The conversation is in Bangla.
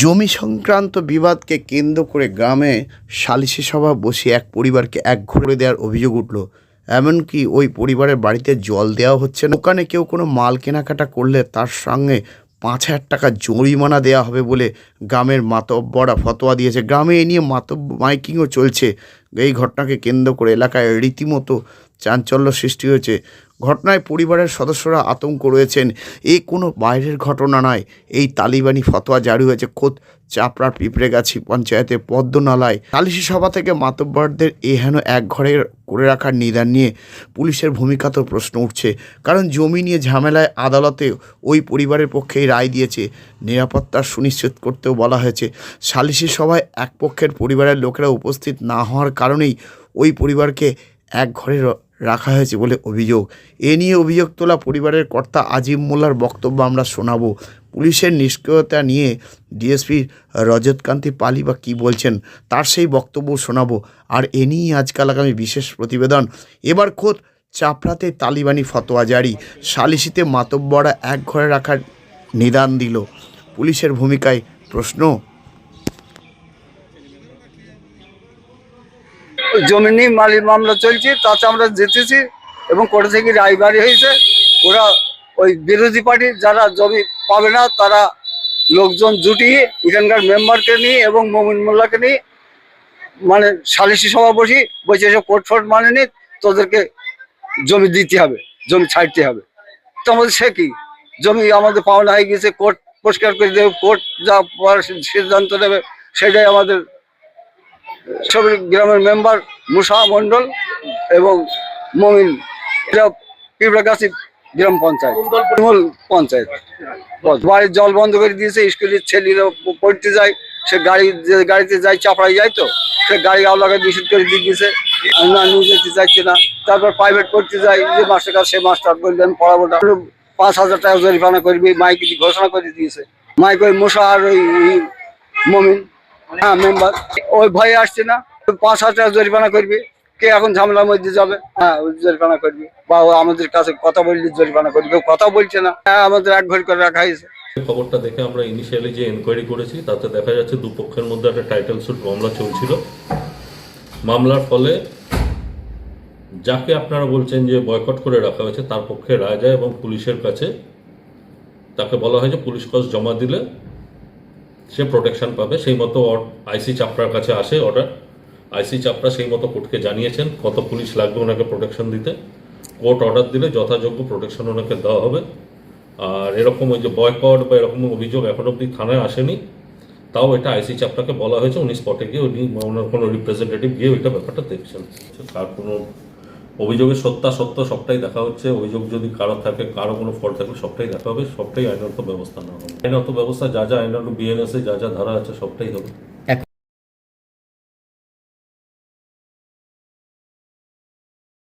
জমি সংক্রান্ত বিবাদকে কেন্দ্র করে গ্রামে সালিশি সভা বসিয়ে এক পরিবারকে এক ঘুরে দেওয়ার অভিযোগ উঠল। এমনকি ওই পরিবারের বাড়িতে জল দেওয়া হচ্ছে না। ওখানে কেউ কোনো মাল কেনাকাটা করলে তার সঙ্গে পাঁচ হাজার টাকা জরিমানা দেওয়া হবে বলে গ্রামের মাতব্বরা ফতোয়া দিয়েছে। গ্রামে এ নিয়ে মাতব মাইকিংও চলছে। এই ঘটনাকে কেন্দ্র করে এলাকায় রীতিমতো চাঞ্চল্য সৃষ্টি হয়েছে। ঘটনায় পরিবারের সদস্যরা আতঙ্ক রয়েছেন। এই কোনো বাইরের ঘটনা নয়। এই তালিবানি ফতোয়া জারি হয়েছে। খোদ চাপড়ার পিঁপড়ে পিঁপড়েগাছি পঞ্চায়েতের পদ্মনালায়। সালিশি সভা থেকে মাতব্বরদের এহেন এক ঘরে করে রাখার নিদান নিয়ে পুলিশের ভূমিকা তো প্রশ্ন উঠছে। কারণ জমি নিয়ে ঝামেলায় আদালতে ওই পরিবারের পক্ষেই রায় দিয়েছে। নিরাপত্তা সুনিশ্চিত করতেও বলা হয়েছে। সালিশি সভায় এক পক্ষের পরিবারের লোকেরা উপস্থিত না হওয়ার কারণেই ওই পরিবারকে এক ঘরে রাখা হয়েছে বলে অভিযোগ। এ নিয়ে অভিযোগ তোলা পরিবারের কর্তা আজিম মোল্লার বক্তব্য আমরা শোনাবো। পুলিশের নিষ্ক্রিয়তা নিয়ে ডিএসপি রজতকান্তি পালি বা কী বলছেন তার সেই বক্তব্য শোনাবো। আর এ নিয়েই আজকাল আগামী বিশেষ প্রতিবেদন। এবার খোদ চাপড়াতে তালিবানি ফতোয়া জারি। সালিসিতে মাতব্বরা এক ঘরে রাখার নিদান দিল। পুলিশের ভূমিকায় প্রশ্ন জমি নিয়ে মালির মামলা চলছে, তাতে আমরা জিতেছি এবং কোর্ট থেকে রায় বাড়ি হয়েছে। ওরা ওই বিরোধী পার্টি যারা জমি পাবে না, তারা লোকজন জুটিয়ে এখানকার মেম্বারকে নিয়ে এবং মমিন মোল্লাকে নিয়ে মানে সালিসি সভা বসি, বসে এসব কোর্ট ফোর্ট মানে নি তোদেরকে জমি দিতে হবে, জমি ছাড়তে হবে। তো আমাদের সে কি? জমি আমাদের পাওনা হয়ে গেছে, কোর্ট পরিষ্কার করে দেবে, কোর্ট যা সিদ্ধান্ত নেবে, সেটাই আমাদের সব গ্রামের মেম্বার মুসা মন্ডল এবং মমিন পিঁপড়াগাছি গ্রাম পঞ্চায়েত। মূল পঞ্চায়েত। বাড়ির জল বন্ধ করে দিয়েছে, স্কুলের ছেলেরা পড়তে যায়, সে গাড়ি যে গাড়িতে যায় চাপড়াই যায় তো, সে গাড়ি আলাদা নিষেধ করে দিয়ে দিয়েছে। না, নিয়ে যেতে চাইছে না। তারপর প্রাইভেট পড়তে যায়, যে মাস্টার কাছে সে মাস্টার আমি পড়াবো না। পাঁচ হাজার টাকা জরিমানা করবি, মাইক ঘোষণা করে দিয়েছে। মাইক ওই মশা আর ওই মমিন হ্যাঁ মেম্বার ওই ভয়ে আসছে না। পাঁচ হাজার জরিমানা করবি। কে এখন ঝামেলার মধ্যে যাবে? হ্যাঁ জরিমানা করবি। বা আমাদের কাছে কথা বললি জরিমানা করবি। কথা বলছে না। হ্যাঁ আমাদের এক ঘর করে রাখা হয়েছে। খবরটা দেখে আমরা ইনিশিয়ালি যে এনকোয়ারি করেছি, তাতে দেখা যাচ্ছে দুপক্ষের মধ্যে একটা টাইটেল সুট মামলা চলছিল। মামলার ফলে যাকে আপনারা বলছেন যে বয়কট করে রাখা হয়েছে, তার পক্ষে যায় এবং পুলিশের কাছে তাকে বলা হয় যে পুলিশ কস জমা দিলে সে প্রোটেকশন পাবে। সেই মতো আইসি চাপড়ার কাছে আসে অর্ডার আইসি চাপড়া সেই মতো কোর্টকে জানিয়েছেন, কত পুলিশ লাগবে ওনাকে প্রোটেকশন দিতে। কোর্ট অর্ডার দিলে যথাযোগ্য প্রোটেকশন ওনাকে দেওয়া হবে। আর এরকম ওই যে বয়কট বা এরকম অভিযোগ এখন অব্দি থানায় আসেনি। তাও এটা আইসি চাপটাকে বলা হয়েছে, উনি স্পটে গিয়ে উনি ওনার কোনো রিপ্রেজেন্টেটিভ গিয়ে ওইটা ব্যাপারটা দেখছেন। তার কোনো অভিযোগের সত্যাসত্য সবটাই দেখা হচ্ছে। অভিযোগ যদি কারও থাকে, কারও কোনো ফল থাকে সবটাই দেখা হবে, সবটাই আইনত ব্যবস্থা নেওয়া হবে। আইনত ব্যবস্থা, যা যা আইনত বিএনএসে যা যা ধারা আছে, সবটাই হবে।